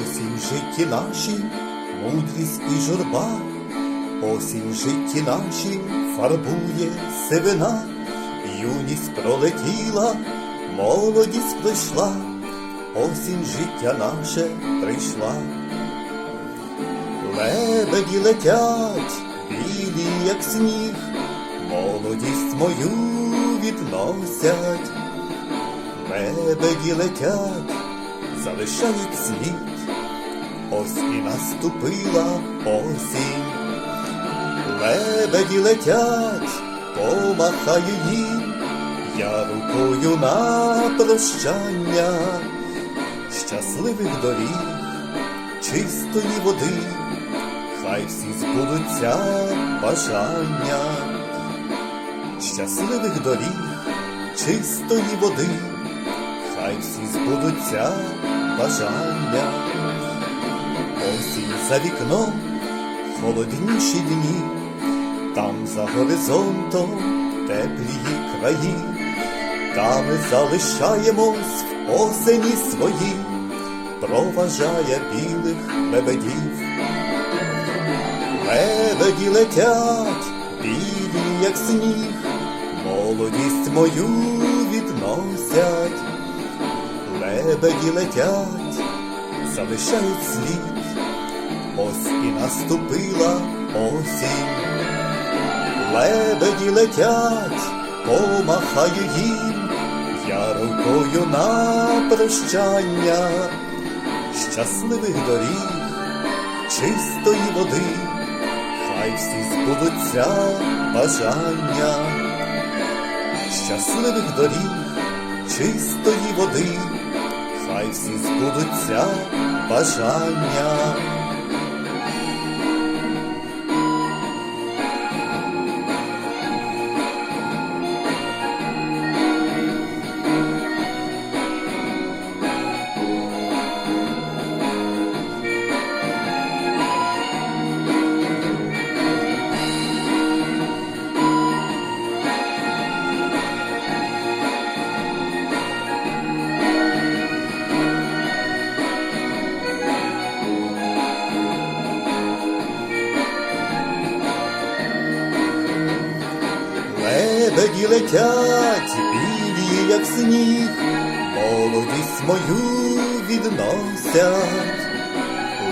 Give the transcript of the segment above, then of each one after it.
Осінь житті наші, мудрість і журба, осінь житті наші фарбує сивина, юність пролетіла, молодість прийшла, осінь життя наше прийшла. Лебеді летять, білі, як сніг, молодість мою відносять. Лебеді летять, залишають слід, ось і наступила осінь. Лебеді летять, помахаю їм, я рукою на прощання, щасливих доріг, чистої води, хай всі збудуться бажання, щасливих доріг, чистої води, хай всі збудуться бажання. Осінь за вікном, холодніші дні, там за горизонтом теплі краї, та ми залишаємось в осені своїй, проважає білих лебедів. Лебеді летять, білі, як сніг, молодість мою відносять. Лебеді летять, залишають слід, ось і наступила осінь. Лебеді летять, помахаю їм, я рукою на прощання, щасливих доріг, чистої води, хай всі збудуться бажання, щасливих доріг, чистої води, хай всі збудуться бажання. Летять, білі, як сніг, молодість мою відносять.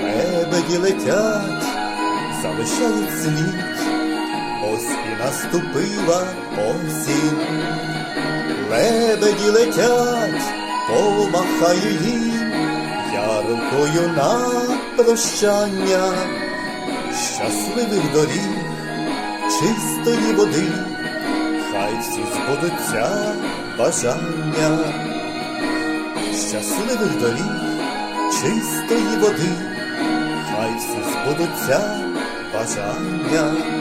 Лебеді летять, залишають слід, ось і наступила осінь. Лебеді летять, помахаю їм, я рукою на прощання, щасливих доріг, чистої води хай всі збудуться бажання, щасливих доріг, чистої води, хай всі збудуться бажання.